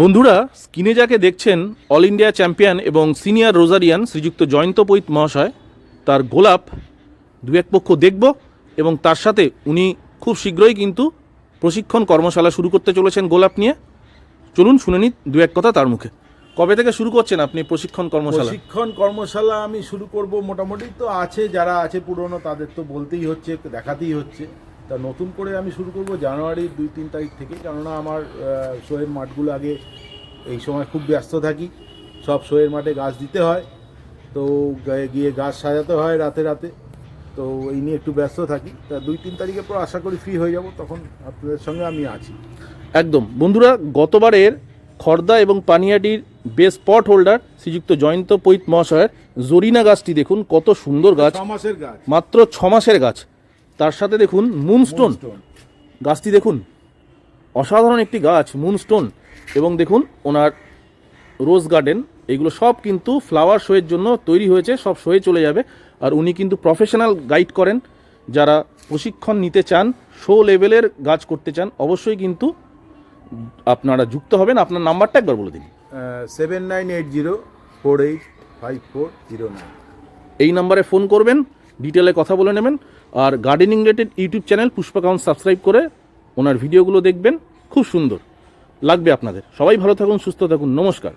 বন্ধুরা স্ক্রিনে যাকে দেখছেন, অল ইন্ডিয়া চ্যাম্পিয়ন এবং সিনিয়র রোজারিয়ান শ্রীযুক্ত জয়ন্ত পৈত মহাশয়, তার গোলাপ দু এক পক্ষ দেখব এবং তার সাথে উনি খুব শীঘ্রই কিন্তু প্রশিক্ষণ কর্মশালা শুরু করতে চলেছেন গোলাপ নিয়ে। চলুন শুনে নিন দু এক কথা তার মুখে। কবে থেকে শুরু করছেন আপনি প্রশিক্ষণ কর্মশালা? প্রশিক্ষণ কর্মশালা আমি শুরু করব মোটামুটি তো আছে, যারা আছে পুরনো তাদের তো বলতেই হচ্ছে, দেখাতেই হচ্ছে। তা নতুন করে আমি শুরু করব জানুয়ারির দুই তিন তারিখ থেকে কেননা আমার শোয়ের মাঠগুলো আগে এই সময় খুব ব্যস্ত থাকি। সব শোয়ের মাঠে গাছ দিতে হয়। তো গায়ে গিয়ে গাছ সাজাতে হয় রাতে রাতে। তো এই নিয়ে একটু ব্যস্ত থাকি। তা দুই তিন তারিখের পর আশা করি ফ্রি হয়ে যাব। তখন আপনাদের সঙ্গে আমি আছি। একদম। বন্ধুরা গতবারের খর্দা এবং পানিয়াটির বেস্ট স্পট হোল্ডার শ্রীযুক্ত জয়ন্ত পৈত মহাশয়ের জরিনা গাছটি দেখুন কত সুন্দর গাছ। ছ মাসের গাছ। মাত্র ছ মাসের গাছ। তার সাথে দেখুন মুনস্টোন। গাছটি দেখুন অসাধারণ একটি গাছ মুনস্টোন এবং দেখুন ওনার রোজ গার্ডেন এগুলো সব কিন্তু ফ্লাওয়ার শোয়ের জন্য তৈরি হয়েছে সব শোয়ে চলে যাবে। আর উনি কিন্তু প্রফেশনাল গাইড করেন যারা প্রশিক্ষণ নিতে চান শো লেভেলের গাছ করতে চান অবশ্যই কিন্তু আপনারা যুক্ত হবেন। আপনার নাম্বারটা একবার বলে দিন। Seven nine eight zero four eight five four zero nine এই নাম্বারে ফোন করবেন ডিটেলে কথা বলে নেবেন। আর gardening related YouTube channel Pushpa count subscribe করে ওনার ভিডিওগুলো দেখবেন। খুব সুন্দর লাগবে আপনাদের। সবাই ভালো থাকুন, সুস্থ থাকুন। নমস্কার।